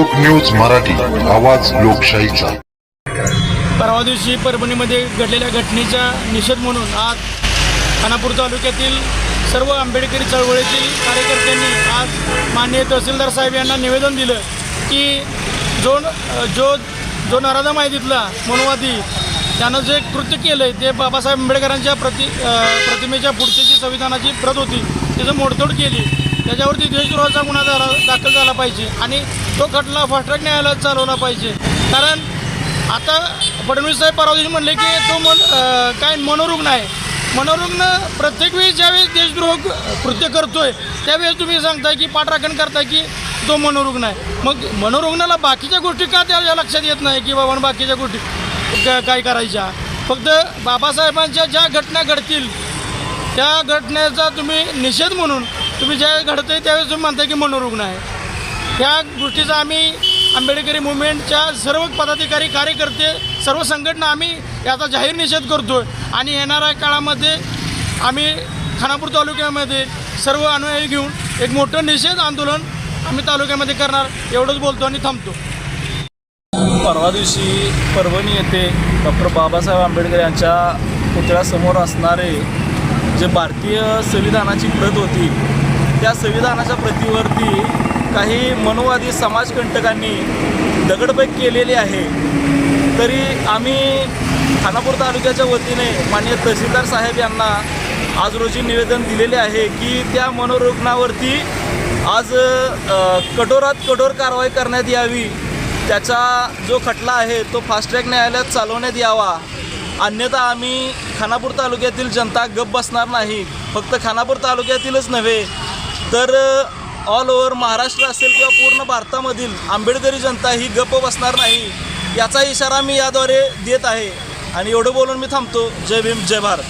लोक न्यूज मराठी आवाज लोकशाहीचा. परवा दिवशी परभणीमध्ये घडलेल्या घटनेचा निषेध म्हणून आज खानापूर तालुक्यातील सर्व आंबेडकरी चळवळीतील कार्यकर्त्यांनी आज माननीय तहसीलदार साहेब यांना निवेदन दिलं की जो जो जो नराधा माहितीतला मनोवादी त्यानं जे कृत्य केलं आहे ते बाबासाहेब आंबेडकरांच्या प्रति प्रतिमेच्या पुढची जी संविधानाची प्रत होती त्याचं मोडतोड केली. त्याच्यावरती देशद्रोहाचा गुन्हा झाला दाखल झाला पाहिजे. आणि तो खटला फास्ट्रॅक न्यायालयात चालवला पाहिजे. कारण आता फडणवीस साहेब परवा दिवशी म्हणले की तो मन काय मनोरुग्ण आहे. मनोरुग्ण प्रत्येक वेळी ज्यावेळेस देशद्रोह कृत्य करतोय त्यावेळेस तुम्ही सांगताय की पाठराखण करताय की तो मनोरुग्ण आहे. मग मनोरुग्णाला बाकीच्या गोष्टी का त्याच्या लक्षात येत नाही की बाबा बाकीच्या गोष्टी क- काय करायच्या? फक्त बाबासाहेबांच्या ज्या घटना घडतील त्या घटनेचा तुम्ही निषेध म्हणून तुम्ही ज्या आहे त्यावेळेस तुम्ही म्हणताय की मनोरुग्ण आहे. त्या गोष्टीचा आम्ही आंबेडकरी मुवमेंटच्या सर्व पदाधिकारी कार्यकर्ते सर्व संघटना आम्ही याचा जाहीर निषेध करतो आणि येणाऱ्या काळामध्ये आम्ही खानापूर तालुक्यामध्ये सर्व अनुयायी घेऊन एक मोठं निषेध आंदोलन आम्ही तालुक्यामध्ये करणार एवढंच बोलतो आणि थांबतो. परवा दिवशी परभणी येथे डॉक्टर बाबासाहेब आंबेडकर यांच्या पुतळ्यासमोर असणारे जे भारतीय संविधानाची प्रत होती त्या संविधानाच्या प्रतीवरती काही मनोवादी समाजकंटकांनी दगडफेक केलेली आहे. तरी आम्ही खानापूर तालुक्याच्या वतीने माननीय तहसीलदार साहेब यांना आज रोजी निवेदन दिलेले आहे की त्या मनोरुग्णावरती आज कठोरात कठोर कारवाई करण्यात यावी. त्याचा जो खटला आहे तो फास्ट्रॅक न्यायालयात चालवण्यात यावा. अन्यथा आम्ही खानापूर तालुक्यातील जनता गप बसणार नाही. फक्त खानापूर तालुक्यातीलच नव्हे तर ऑल ओव्हर महाराष्ट्र असेल किंवा पूर्ण भारतामधील आंबेडकरी जनता ही गप्प बसणार नाही याचा इशारा मी याद्वारे देत आहे. आणि एवढं बोलून मी थांबतो. जय भीम जय भारत.